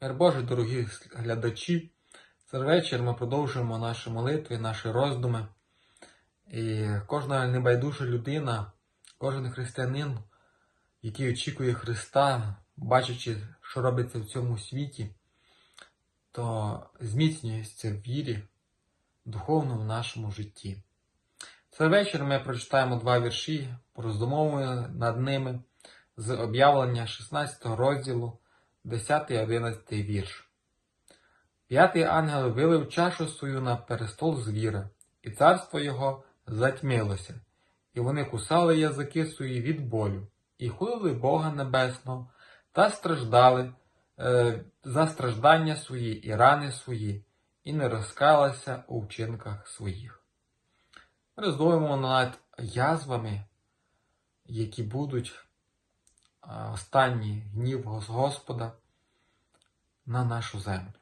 Божий, дорогі глядачі, цей вечір ми продовжуємо наші молитви, наші роздуми. І кожна небайдужа людина, кожен християнин, який очікує Христа, бачачи, що робиться в цьому світі, то зміцнюється в вірі духовно в нашому житті. Цей вечір ми прочитаємо два вірші, пороздумовуємо над ними з об'явлення 16 розділу, 10 і 11 вірш. П'ятий ангел вилив чашу свою на престол звіра, і царство його затьмилося, і вони кусали язики свої від болю, і хулили Бога Небесного, та страждали е, за страждання свої і рани свої, і не розкалися у вчинках своїх. Роздумуємо над язвами, які будуть останній гнів Господа на нашу землю.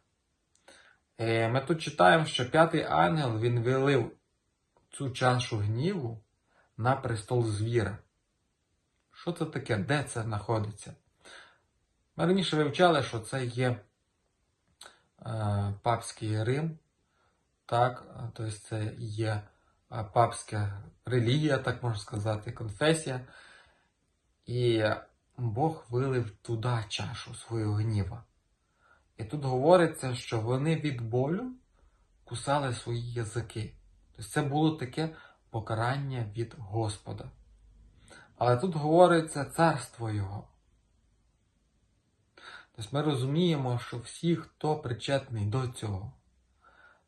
Е, Ми тут читаємо, що п'ятий ангел він вилив цю чашу гніву на престол звіра. Що це таке? Де це знаходиться? Ми раніше вивчали, що це є е, папський Рим, так, тобто це є е, папська релігія, так можна сказати, конфесія. І Бог вилив туди чашу свого гніва. І тут говориться, що вони від болю кусали свої язики. Тобто це було таке покарання від Господа. Але тут говориться царство Його. Тобто ми розуміємо, що всі, хто причетний до цього,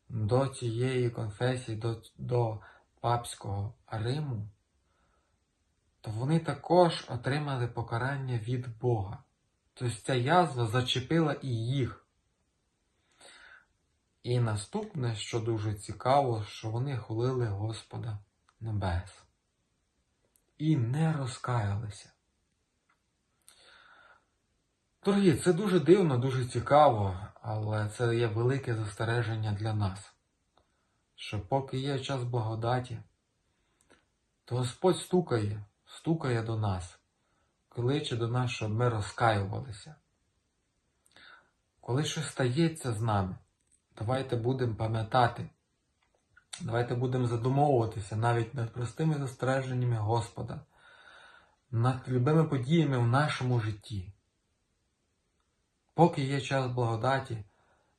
до цієї конфесії, до, до папського Риму, то вони також отримали покарання від Бога. Тобто ця язва зачепила і їх. І наступне, що дуже цікаво, що вони хулили Господа Небес. І не розкаялися. Дорогі, це дуже дивно, дуже цікаво, але це є велике застереження для нас. Що поки є час благодаті, то Господь стукає, стукає до нас, кличе до нас, щоб ми розкаювалися. Коли щось стається з нами, давайте будемо пам'ятати, давайте будемо задумовуватися навіть над простими застереженнями Господа, над любими подіями в нашому житті. Поки є час благодаті,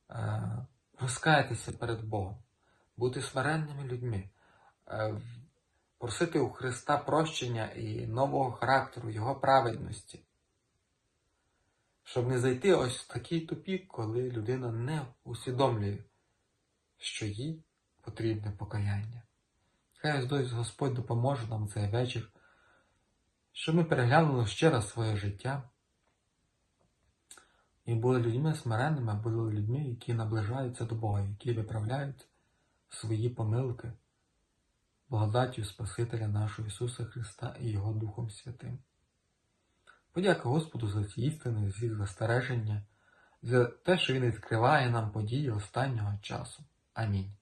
е, розкаятися перед Богом, бути смиренними людьми, е, просити у Христа прощення і нового характеру, Його праведності, щоб не зайти ось в такий тупік, коли людина не усвідомлює, що їй потрібне покаяння. Хай ось Господь допоможе нам цей вечір, щоб ми переглянули ще раз своє життя. І були людьми смиренними, були людьми, які наближаються до Бога, які виправляють свої помилки благодаттю Спасителя нашого Ісуса Христа і Його Духом Святим. Подяка Господу за ці істини, ці застереження, за те, що Він відкриває нам події останнього часу. Амінь.